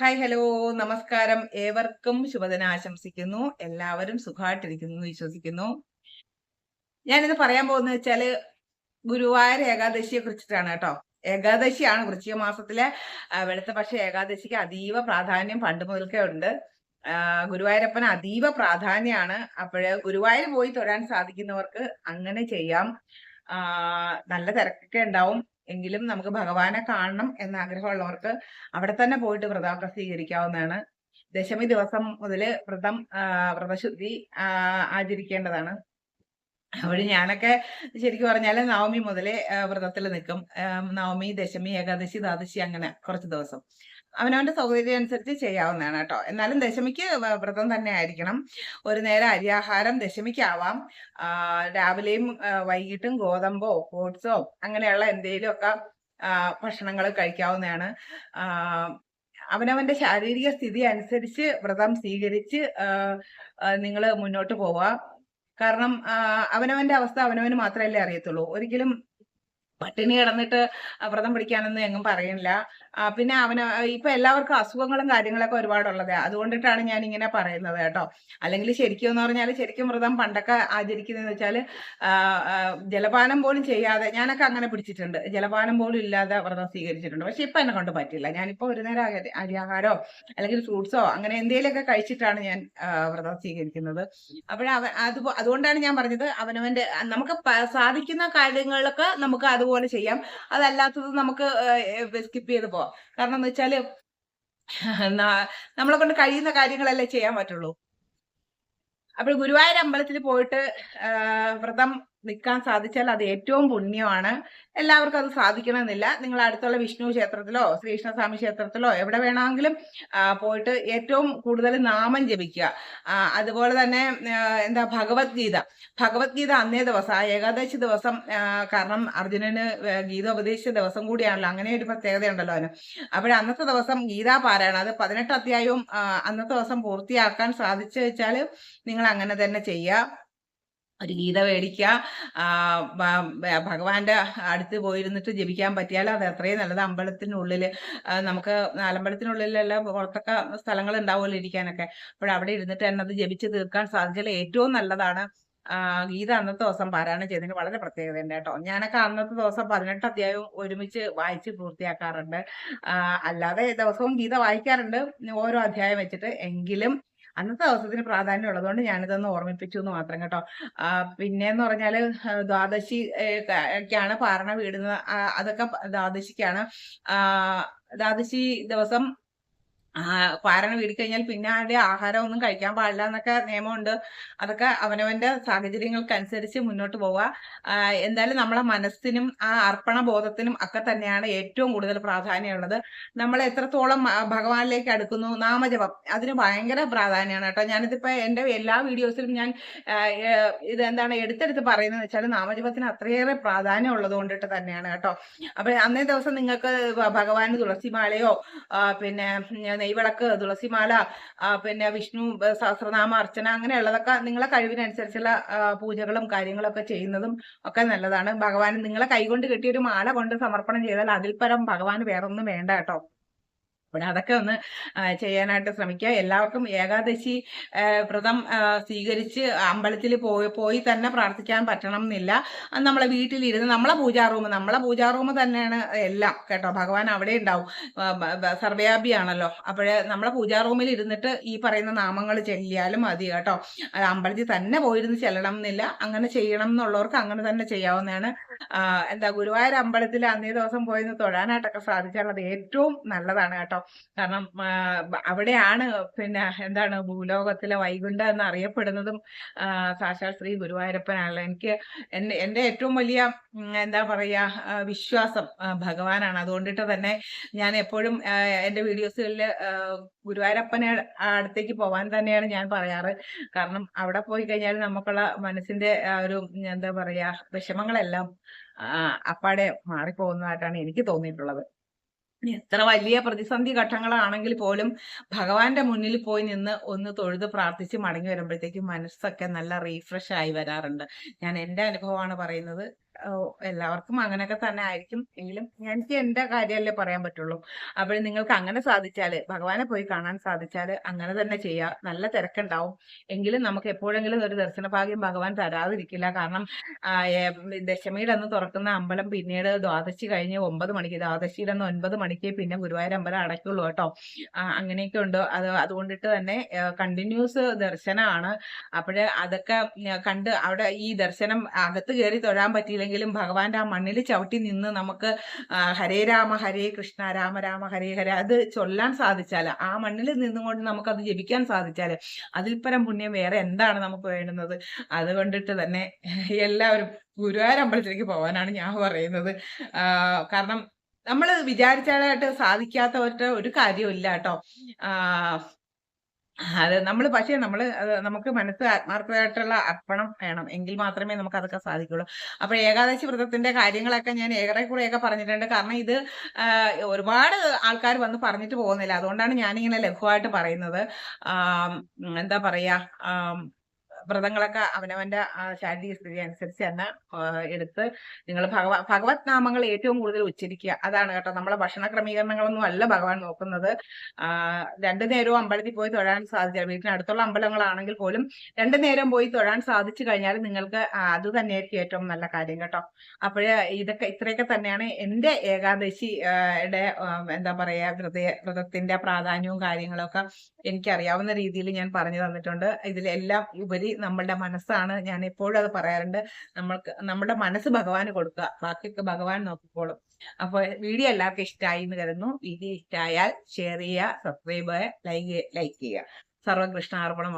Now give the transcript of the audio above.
Hi hello. നമസ്കാരം. ഏവർക്കും ശുഭദിനം ആശംസിക്കുന്നു. എല്ലാവരും സുഖമായിട്ടിരിക്കുന്നു എന്ന് വിശ്വസിക്കുന്നു. ഞാനിത് പറയാൻ പോകുന്നത് വെച്ചാൽ ഗുരുവായൂർ ഏകാദശിയെ കുറിച്ചിട്ടാണ് കേട്ടോ. ഏകാദശിയാണ് വൃശ്ചിക മാസത്തിലെ വെളുത്തപക്ഷ വെളുത്ത പക്ഷെ ഏകാദശിക്ക് അതീവ പ്രാധാന്യം പണ്ട് മുതൽക്കേ ഉണ്ട്. ഗുരുവായൂരപ്പന് അതീവ പ്രാധാന്യമാണ്. അപ്പോഴ് ഗുരുവായൂർ പോയി തൊഴാൻ സാധിക്കുന്നവർക്ക് അങ്ങനെ ചെയ്യാം. നല്ല തിരക്കൊക്കെ ഉണ്ടാവും. എങ്കിലും നമുക്ക് ഭഗവാനെ കാണണം എന്ന ആഗ്രഹമുള്ളവർക്ക് അവിടെ തന്നെ പോയിട്ട് വ്രതമൊക്കെ സ്വീകരിക്കാവുന്നതാണ് ദശമി ദിവസം മുതൽ വ്രതം വ്രതശുദ്ധി ആചരിക്കേണ്ടതാണ്. അവിടെ ഞാനൊക്കെ ശരിക്കും പറഞ്ഞാൽ നവമി മുതലേ വ്രതത്തിൽ നിൽക്കും നവമി ദശമി ഏകാദശി ദ്വാദശി അങ്ങനെ കുറച്ച് ദിവസം. അവനവന്റെ സൗകര്യം അനുസരിച്ച് ചെയ്യാവുന്നതാണ് കേട്ടോ. എന്നാലും ദശമിക്ക് വ്രതം തന്നെ ആയിരിക്കണം. ഒരു നേരം അരിയാഹാരം ദശമിക്കാവാം. രാവിലെയും വൈകിട്ടും ഗോതമ്പോ ഓട്സോ അങ്ങനെയുള്ള എന്തെങ്കിലും ഒക്കെ ഭക്ഷണങ്ങൾ കഴിക്കാവുന്നതാണ്. അവനവന്റെ ശാരീരിക സ്ഥിതി അനുസരിച്ച് വ്രതം സ്വീകരിച്ച് നിങ്ങൾ മുന്നോട്ട് പോവുക. കാരണം അവനവന്റെ അവസ്ഥ അവനവന് മാത്രമല്ലേ അറിയത്തുള്ളൂ. ഒരിക്കലും പട്ടിണി കിടന്നിട്ട് വ്രതം പിടിക്കാനൊന്നും എങ്ങും പറയുന്നില്ല പിന്നെ അവന് ഇപ്പൊ എല്ലാവർക്കും അസുഖങ്ങളും കാര്യങ്ങളൊക്കെ ഒരുപാടുള്ളത്. അതുകൊണ്ടിട്ടാണ് ഞാൻ ഇങ്ങനെ പറയുന്നത് കേട്ടോ. അല്ലെങ്കിൽ ശരിക്കും എന്ന് പറഞ്ഞാൽ ശരിക്കും വ്രതം പണ്ടൊക്കെ ആചരിക്കുന്നതെന്ന് ആ, ജലപാനം പോലും ചെയ്യാതെ ഞാനൊക്കെ അങ്ങനെ പിടിച്ചിട്ടുണ്ട്. ജലപാനം പോലും ഇല്ലാതെ വ്രതം സ്വീകരിച്ചിട്ടുണ്ട്. പക്ഷെ ഇപ്പൊ എന്നെ കൊണ്ട് പറ്റില്ല. ഞാനിപ്പോ ഒരു നേരം അരി- അരിയാഹാരോ അല്ലെങ്കിൽ ഫ്രൂട്ട്സോ അങ്ങനെ എന്തെങ്കിലുമൊക്കെ കഴിച്ചിട്ടാണ് ഞാൻ വ്രതം സ്വീകരിക്കുന്നത്. അപ്പോഴ അത് അതുകൊണ്ടാണ് ഞാൻ പറഞ്ഞത് അവനവന്റെ നമുക്ക് സാധിക്കുന്ന കാര്യങ്ങളൊക്കെ നമുക്ക് അതുപോലെ ചെയ്യാം. അതല്ലാത്തത് നമുക്ക് സ്കിപ്പ് ചെയ്ത് പോവാം. കാരണം എന്ന് വെച്ചാൽ ന- നമ്മളെ കൊണ്ട് കഴിയുന്ന കാര്യങ്ങളല്ലേ ചെയ്യാൻ പറ്റുള്ളൂ. അപ്പോൾ ഗുരുവായൂർ അമ്പലത്തിൽ പോയിട്ട് വ്രതം നിൽക്കാൻ സാധിച്ചാൽ അത് ഏറ്റവും പുണ്യമാണ്. എല്ലാവർക്കും അത് സാധിക്കണമെന്നില്ല. നിങ്ങൾ അടുത്തുള്ള വിഷ്ണു ക്ഷേത്രത്തിലോ ശ്രീകൃഷ്ണസ്വാമി ക്ഷേത്രത്തിലോ എവിടെ വേണമെങ്കിലും പോയിട്ട് ഏറ്റവും കൂടുതൽ നാമം ജപിക്കുക. അതുപോലെ തന്നെ എന്താ ഭഗവത്ഗീത. ഭഗവത്ഗീത അന്നേ ദിവസം ആ ഏകാദശി ദിവസം കാരണം അർജുനന് ഗീത ഉപദേശിച്ച ദിവസം കൂടിയാണല്ലോ. അങ്ങനെ ഒരു പ്രത്യേകതയുണ്ടല്ലോ അതിന്. അപ്പോൾ അന്നത്തെ ദിവസം ഗീതാ പാരായണം അത് പതിനെട്ട് അധ്യായവും അന്നത്തെ ദിവസം പൂർത്തിയാക്കാൻ സാധിച്ചു വെച്ചാൽ നിങ്ങൾ അങ്ങനെ തന്നെ ചെയ്യുക. ഒരു ഗീത മേടിക്കുക. ഭഗവാന്റെ അടുത്ത് പോയിരുന്നിട്ട് ജപിക്കാൻ പറ്റിയാൽ അത് അത്രയും നല്ലത്. അമ്പലത്തിനുള്ളിൽ നമുക്ക് അമ്പലത്തിനുള്ളിലല്ല പുറത്തൊക്കെ സ്ഥലങ്ങൾ ഉണ്ടാവുമല്ലോ ഇരിക്കാനൊക്കെ. അപ്പോൾ അവിടെ ഇരുന്നിട്ട് തന്നെ അത് ജപിച്ച് തീർക്കാൻ സാധിച്ചാൽ ഏറ്റവും നല്ലതാണ്. ഗീത അന്നത്തെ ദിവസം പാരായണം ചെയ്തതിന് വളരെ പ്രത്യേകതയുണ്ട് കേട്ടോ. ഞാനൊക്കെ അന്നത്തെ ദിവസം പതിനെട്ട് അധ്യായവും ഒരുമിച്ച് വായിച്ച് പൂർത്തിയാക്കാറുണ്ട്. അല്ലാതെ ദിവസവും ഗീത വായിക്കാറുണ്ട്. ഓരോ അധ്യായം വെച്ചിട്ട് എങ്കിലും അന്നത്തെ ദിവസത്തിന് പ്രാധാന്യം ഉള്ളതുകൊണ്ട് ഞാനിതൊന്ന് ഓർമ്മിപ്പിച്ചു എന്ന് മാത്രം കേട്ടോ. പിന്നെന്ന് പറഞ്ഞാൽ ആ, ദ്വാദശി ഏ, ഒക്കെയാണ് പാരണ വീടുന്നത്. അതൊക്കെ ദ്വാദശിക്കാണ്. ദ്വാദശി ദിവസം ആ വീടി കഴിഞ്ഞാൽ പിന്നെ ആരുടെ ആഹാരം ഒന്നും കഴിക്കാൻ പാടില്ല എന്നൊക്കെ നിയമമുണ്ട്. അതൊക്കെ അവനവന്റെ സാഹചര്യങ്ങൾക്കനുസരിച്ച് മുന്നോട്ട് പോവുക. എന്തായാലും നമ്മളെ മനസ്സിനും ആ അർപ്പണ ബോധത്തിനും ഒക്കെ തന്നെയാണ് ഏറ്റവും കൂടുതൽ പ്രാധാന്യമുള്ളത്. നമ്മൾ എത്രത്തോളം ഭഗവാനിലേക്ക് അടുക്കുന്നു നാമജപം അതിന് ഭയങ്കര പ്രാധാന്യമാണ് കേട്ടോ. ഞാനിതിപ്പോ എന്റെ എല്ലാ വീഡിയോസിലും ഞാൻ ഇത് എന്താണ് എടുത്തെടുത്ത് പറയുന്നത് വെച്ചാൽ നാമജപത്തിന് അത്രയേറെ പ്രാധാന്യം ഉള്ളത് കൊണ്ടിട്ട് തന്നെയാണ് കേട്ടോ. അപ്പൊ അന്നേ ദിവസം നിങ്ങൾക്ക് ഭഗവാന് തുളസിമാലയോ പിന്നെ നെയ്വിളക്ക് തുളസിമാല പിന്നെ വിഷ്ണു സഹസ്രനാമ അർച്ചന അങ്ങനെയുള്ളതൊക്കെ നിങ്ങളെ കഴിവിനനുസരിച്ചുള്ള പൂജകളും കാര്യങ്ങളൊക്കെ ചെയ്യുന്നതും ഒക്കെ നല്ലതാണ്. ഭഗവാൻ നിങ്ങളെ കൈകൊണ്ട് കെട്ടിയ ഒരു മാല കൊണ്ട് സമർപ്പണം ചെയ്താൽ അതിൽ പരം ഭഗവാൻ വേറൊന്നും വേണ്ട കേട്ടോ. അപ്പോൾ അതൊക്കെ ഒന്ന് ചെയ്യാനായിട്ട് ശ്രമിക്കുക. എല്ലാവർക്കും ഏകാദശി വ്രതം സ്വീകരിച്ച് അമ്പലത്തിൽ പോയി പോയി തന്നെ പ്രാർത്ഥിക്കാൻ പറ്റണം എന്നില്ല നമ്മളെ വീട്ടിലിരുന്ന് നമ്മളെ പൂജാ റൂം നമ്മളെ പൂജാ റൂം തന്നെയാണ് എല്ലാം കേട്ടോ. ഭഗവാൻ അവിടെ ഉണ്ടാവും. സർവവ്യാപിയാണല്ലോ അപ്പോഴേ നമ്മളെ പൂജാ റൂമിൽ ഇരുന്നിട്ട് ഈ പറയുന്ന നാമങ്ങൾ ചെല്ലിയാലും മതി കേട്ടോ. അമ്പലത്തിൽ തന്നെ പോയിരുന്ന് ചെല്ലണം എന്നില്ല അങ്ങനെ ചെയ്യണം എന്നുള്ളവർക്ക് അങ്ങനെ തന്നെ ചെയ്യാവുന്നതാണ്. എന്താ ഗുരുവായൂർ അമ്പലത്തിൽ അന്നേ ദിവസം പോയിന്ന് തൊഴാനായിട്ടൊക്കെ സാധിച്ചാലത് ഏറ്റവും നല്ലതാണ് കേട്ടോ. കാരണം അവിടെയാണ് പിന്നെ എന്താണ് ഭൂലോകത്തിലെ വൈകുണ്ഠ എന്ന് അറിയപ്പെടുന്നതും സാക്ഷാത് ശ്രീ ഗുരുവായൂരപ്പനാണല്ലോ. എനിക്ക് എന്റെ ഏറ്റവും വലിയ എന്താ പറയാ വിശ്വാസം ഭഗവാനാണ്. അതുകൊണ്ടിട്ട് തന്നെ ഞാൻ എപ്പോഴും എന്റെ വീഡിയോസുകളിൽ ഗുരുവായൂരപ്പനെ അടുത്തേക്ക് പോവാൻ തന്നെയാണ് ഞാൻ പറയാറ്. കാരണം അവിടെ പോയി കഴിഞ്ഞാൽ നമുക്കുള്ള മനസ്സിന്റെ ഒരു എന്താ പറയാ വിഷമങ്ങളെല്ലാം അപ്പാടെ മാറിപ്പോകുന്നതായിട്ടാണ് എനിക്ക് തോന്നിയിട്ടുള്ളത്. എത്ര വലിയ പ്രതിസന്ധി ഘട്ടങ്ങളാണെങ്കിൽ പോലും ഭഗവാന്റെ മുന്നിൽ പോയി നിന്ന് ഒന്ന് തൊഴുത് പ്രാർത്ഥിച്ച് മടങ്ങി വരുമ്പോഴത്തേക്കും മനസ്സൊക്കെ നല്ല റീഫ്രഷ് ആയി വരാറുണ്ട്. ഞാൻ എന്റെ അനുഭവമാണ് പറയുന്നത്. എല്ലാവർക്കും അങ്ങനെയൊക്കെ തന്നെ ആയിരിക്കും. എങ്കിലും എനിക്ക് എന്റെ കാര്യമല്ലേ പറയാൻ പറ്റുള്ളൂ. അപ്പോൾ നിങ്ങൾക്ക് അങ്ങനെ സാധിച്ചാൽ ഭഗവാനെ പോയി കാണാൻ സാധിച്ചാൽ അങ്ങനെ തന്നെ ചെയ്യാം. നല്ല തിരക്കുണ്ടാവും. എങ്കിലും നമുക്ക് എപ്പോഴെങ്കിലും ഒരു ദർശന ഭാഗ്യം ഭഗവാൻ തരാതിരിക്കില്ല. കാരണം ദശമിയുടെ അന്ന് തുറക്കുന്ന അമ്പലം പിന്നീട് ദ്വാദശി കഴിഞ്ഞ് ഒമ്പത് മണിക്ക് ദ്വാദശിയുടെ അന്ന് ഒൻപത് മണിക്ക് പിന്നെ ഗുരുവായൂർ അമ്പലം അടയ്ക്കുള്ളൂ കേട്ടോ. അങ്ങനെയൊക്കെ ഉണ്ട്. അത് അതുകൊണ്ടിട്ട് തന്നെ കണ്ടിന്യൂസ് ദർശനമാണ്. അപ്പോഴ് അതൊക്കെ കണ്ട് അവിടെ ഈ ദർശനം അകത്ത് കയറി തൊഴാൻ പറ്റിയില്ലെങ്കിലും ഭഗവാന്റെ ആ മണ്ണിൽ ചവിട്ടി നിന്ന് നമുക്ക് ഹരേ രാമ ഹരേ കൃഷ്ണ രാമ രാമ ഹരേ ഹര അത് ചൊല്ലാൻ സാധിച്ചാൽ ആ മണ്ണിൽ നിന്നുകൊണ്ട് നമുക്കത് ജപിക്കാൻ സാധിച്ചാൽ അതിൽ പരം പുണ്യം വേറെ എന്താണ് നമുക്ക് വേണ്ടുന്നത്? അതുകൊണ്ടിട്ട് തന്നെ എല്ലാവരും ഗുരുവായൂർ അമ്പലത്തിലേക്ക് പോകാനാണ് ഞാൻ പറയുന്നത്. കാരണം നമ്മൾ വിചാരിച്ചാലായിട്ട് സാധിക്കാത്തവരുടെ ഒരു കാര്യവും ഇല്ല കേട്ടോ അത് നമ്മൾ പക്ഷേ നമ്മൾ നമുക്ക് മനസ്സ് ആത്മാർത്ഥമായിട്ടുള്ള അർപ്പണം വേണം. എങ്കിൽ മാത്രമേ നമുക്ക് അതൊക്കെ സാധിക്കുള്ളൂ. അപ്പൊ ഏകാദശി വ്രതത്തിന്റെ കാര്യങ്ങളൊക്കെ ഞാൻ ഏറെ കുറെയൊക്കെ പറഞ്ഞിട്ടുണ്ട്. കാരണം ഇത് ഒരുപാട് ആൾക്കാർ വന്ന് പറഞ്ഞിട്ട് പോകുന്നില്ല. അതുകൊണ്ടാണ് ഞാനിങ്ങനെ ലഘുവായിട്ട് പറയുന്നത്. എന്താ പറയാ വ്രതങ്ങളൊക്കെ അവനവന്റെ ശാരീരിക സ്ഥിതി അനുസരിച്ച് തന്നെ എടുത്ത് നിങ്ങൾ ഭഗവ ഭഗവത് നാമങ്ങൾ ഏറ്റവും കൂടുതൽ ഉച്ചരിക്കുക. അതാണ് കേട്ടോ നമ്മളെ ഭക്ഷണ ക്രമീകരണങ്ങളൊന്നും അല്ല ഭഗവാൻ നോക്കുന്നത്. രണ്ടു നേരവും അമ്പലത്തിൽ പോയി തൊഴാൻ സാധിച്ചാൽ വീട്ടിനടുത്തുള്ള അമ്പലങ്ങളാണെങ്കിൽ പോലും രണ്ടു നേരം പോയി തൊഴാൻ സാധിച്ചു കഴിഞ്ഞാൽ നിങ്ങൾക്ക് അത് തന്നെയായിരിക്കും ഏറ്റവും നല്ല കാര്യം കേട്ടോ. അപ്പോഴ് ഇതൊക്കെ ഇത്രയൊക്കെ തന്നെയാണ് എന്റെ ഏകാദശി എന്താ പറയാ വ്രത വ്രതത്തിന്റെ പ്രാധാന്യവും കാര്യങ്ങളൊക്കെ എനിക്കറിയാവുന്ന രീതിയിൽ ഞാൻ പറഞ്ഞു തന്നിട്ടുണ്ട്. ഇതിലെല്ലാം ഉപരി നമ്മളുടെ മനസ്സാണ്. ഞാൻ എപ്പോഴും അത് പറയാറുണ്ട്. നമ്മൾക്ക് നമ്മുടെ മനസ്സ് ഭഗവാന് കൊടുക്കുക. ബാക്കിയൊക്കെ ഭഗവാൻ നോക്കിക്കോളും. അപ്പൊ വീഡിയോ എല്ലാവർക്കും ഇഷ്ടമായി എന്ന് കരുതുന്നു. വീഡിയോ ഇഷ്ടമായാൽ ഷെയർ ചെയ്യുക സബ്സ്ക്രൈബ് ചെയ്യുക ലൈക്ക് ലൈക്ക് ചെയ്യുക. സർവകൃഷ്ണാർപ്പണം